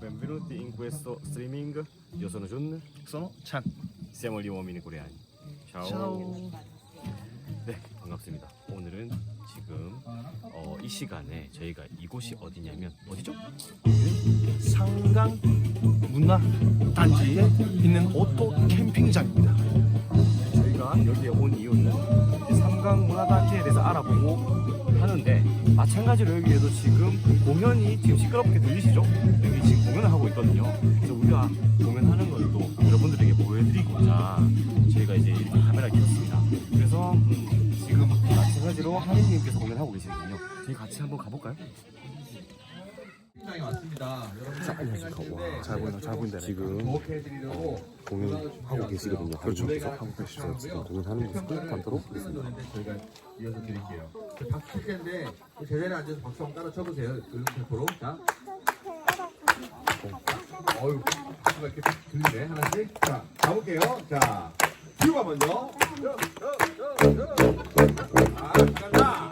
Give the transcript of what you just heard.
Benvenuti in questo streaming. Io sono Jun. sono Chan. Siamo gli uomini coreani. Ciao. Ciao. 네, 반갑습니다. 오늘은 지금 어, 이 시간에 저희가 이곳이 어디냐면 어디죠? 상강 문화 단지에 있는 오토 캠핑장입니다. 저희가 여기에 온 문화단지에 대해서 알아보고 하는데 마찬가지로 여기에도 지금 공연이 지금 시끄럽게 들리시죠? 여기 지금 공연을 하고 있거든요. 그래서 우리가 공연하는 걸 또 여러분들에게 보여드리고자 저희가 이제 이렇게 카메라를 켰습니다. 그래서 음, 지금 마찬가지로 하리님께서 공연하고 계시거든요. 저희 같이 한번 가볼까요? 굉장히 많습니다. 자, 안녕하십니까. 와, 잘 보인다, 잘 보인다. 지금 도움해드리려고 공연하고 계시거든요. 그렇죠. 계속 한국 시장 지금 공연하는 모습도 담도록 하겠습니다. 저희가 이어서 드릴게요. 박수 칠 텐데 제대로 앉아서 박수 한번 깔아 쳐보세요. 음템포로 자. 어유 박수가 이렇게 들리네 하나씩. 자 가볼게요. 자 큐가 먼저. 아, 간다.